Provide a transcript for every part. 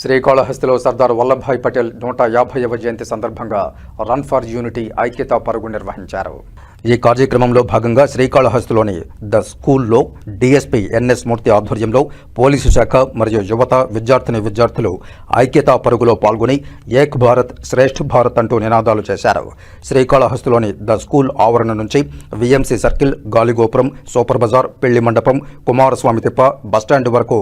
శ్రీకాళహస్తిలో సర్దార్ వల్లభాయ్ పటేల్ నూట యాభైవ జయంతి సందర్భంగా రన్ ఫర్ యూనిటీ ఐక్యతా పరుగు నిర్వహించారు. ఈ కార్యక్రమంలో భాగంగా శ్రీకాళహస్తిలోని ద స్కూల్లో డీఎస్పీ ఎన్ఎస్ మూర్తి ఆధ్వర్యంలో పోలీసు శాఖ మరియు యువత విద్యార్థిని విద్యార్థులు ఐక్యతా పరుగులో పాల్గొని ఏక్ భారత్ శ్రేష్ఠ భారత్ అంటూ నినాదాలు చేశారు. శ్రీకాళహస్తిలోని ద స్కూల్ ఆవరణ నుంచి విఎంసీ సర్కిల్ గాలిగోపురం సూపర్ బజార్ పెళ్ళి మండపం కుమారస్వామి తిప్ప బస్టాండ్ వరకు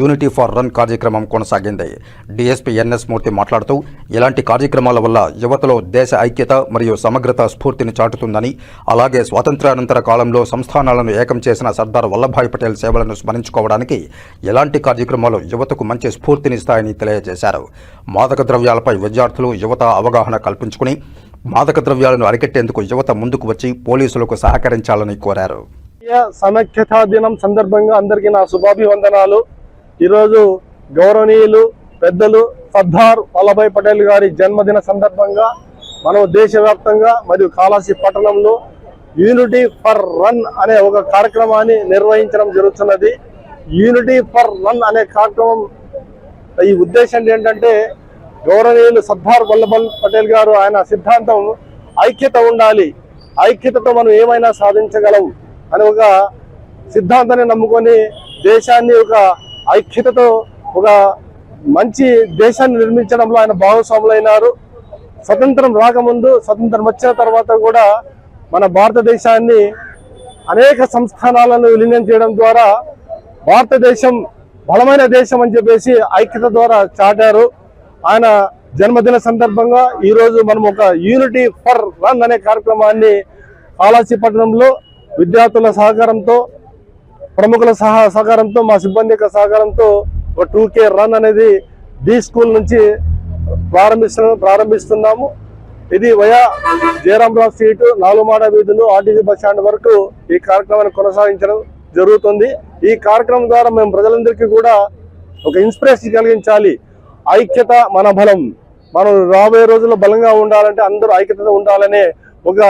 యూనిటీ ఫర్ రన్ కార్యక్రమం కొనసాగింది. డీఎస్పీ ఎన్ఎస్ మూర్తి మాట్లాడుతూ ఇలాంటి కార్యక్రమాల వల్ల యువతలో దేశ ఐక్యత మరియు సమగ్రత స్ఫూర్తిని చాటుతుందని అలాగే స్వాతంత్ర్యానంతర కాలంలో సంస్థానాలను ఏకం చేసిన సర్దార్ వల్లభాయ్ పటేల్ సేవలను స్మరించుకోవడానికి ఎలాంటి కార్యక్రమాలు యువతకు మంచి స్ఫూర్తినిస్తాయని తెలియజేశారు. మాదక ద్రవ్యాలపై విద్యార్థులు యువత అవగాహన కల్పించుకుని మాదక ద్రవ్యాలను అరికట్టేందుకు యువత ముందుకు వచ్చి పోలీసులకు సహకరించాలని కోరారు. జాతీయ సమైక్యతా దినం సందర్భంగా అందరికీ నా శుభాభివందనాలు. ఈరోజు గౌరవనీయులు పెద్దలు సర్దార్ వల్లభాయ్ పటేల్ గారి జన్మదిన సందర్భంగా మనం దేశవ్యాప్తంగా మరియు కాళాసి పట్టణంలో యూనిటీ ఫర్ రన్ అనే ఒక కార్యక్రమాన్ని నిర్వహించడం జరుగుతున్నది. యూనిటీ ఫర్ రన్ అనే కార్యక్రమం ఈ ఉద్దేశం ఏంటంటే గౌరవనీయులు సర్దార్ వల్లభాయ్ పటేల్ గారు ఆయన సిద్ధాంతం ఐక్యత ఉండాలి. ఐక్యతతో మనం ఏమైనా సాధించగలం అని ఒక సిద్ధాంతాన్ని నమ్ముకొని దేశాన్ని ఒక ఐక్యతతో ఒక మంచి దేశాన్ని నిర్మించడంలో ఆయన భాగస్వాములైనారు. స్వతంత్రం రాకముందు స్వతంత్రం వచ్చిన తర్వాత కూడా మన భారతదేశాన్ని అనేక సంస్థానాలను విలీనం చేయడం ద్వారా భారతదేశం బలమైన దేశం అని చెప్పేసి ఐక్యత ద్వారా చాటారు. ఆయన జన్మదిన సందర్భంగా ఈరోజు మనం ఒక యూనిటీ ఫర్ రన్ అనే కార్యక్రమాన్ని కాళాసీపట్నంలో విద్యార్థుల సహకారంతో ప్రముఖుల సహా సహకారంతో మా సిబ్బంది యొక్క సహకారంతో ఒక టూ కే రన్ అనేది డి స్కూల్ నుంచి ప్రారంభిస్తున్నాము ప్రారంభిస్తున్నాము. ఇది వయా జయరాంరావు స్ట్రీట్ నాలుగుమాడ వీధులు ఆర్టీసీ బస్ స్టాండ్ వరకు ఈ కార్యక్రమాన్ని కొనసాగించడం జరుగుతుంది. ఈ కార్యక్రమం ద్వారా మేము ప్రజలందరికీ కూడా ఒక ఇన్స్పిరేషన్ కలిగించాలి. ఐక్యత మన బలం. మనం రాబోయే రోజుల్లో బలంగా ఉండాలంటే అందరూ ఐక్యతతో ఉండాలనే ఒక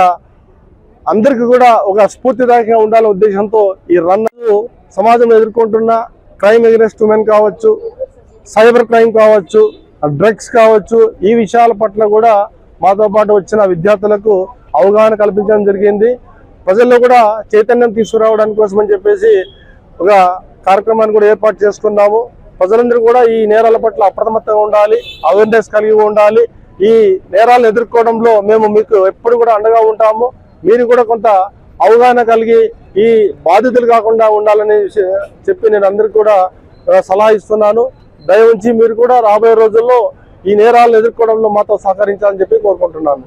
అందరికీ కూడా ఒక స్ఫూర్తిదాయకంగా ఉండాలనే ఉద్దేశంతో ఈ రన్ సమాజం ఎదుర్కొంటున్న క్రైమ్ ఎగ్నెస్ట్ ఉమెన్ కావచ్చు సైబర్ క్రైమ్ కావచ్చు డ్రగ్స్ కావచ్చు ఈ విషయాల పట్ల కూడా మాతో పాటు వచ్చిన విద్యార్థులకు అవగాహన కల్పించడం జరిగింది. ప్రజల్లో కూడా చైతన్యం తీసుకురావడానికి కోసం అని చెప్పేసి ఒక కార్యక్రమాన్ని కూడా ఏర్పాటు చేసుకున్నాము. ప్రజలందరూ కూడా ఈ నేరాల పట్ల అప్రమత్తంగా ఉండాలి అవేర్నెస్ కలిగి ఉండాలి. ఈ నేరాలను ఎదుర్కోవడంలో మేము మీకు ఎప్పుడు కూడా అండగా ఉంటాము. మీరు కూడా కొంత అవగాహన కలిగి ఈ బాధితులు కాకుండా ఉండాలని చెప్పి నేను అందరికీ కూడా సలహా ఇస్తున్నాను. దయ ఉంచి మీరు కూడా రాబోయే రోజుల్లో ఈ నేరాలను ఎదుర్కోవడంలో మాతో సహకరించాలని చెప్పి కోరుకుంటున్నాను.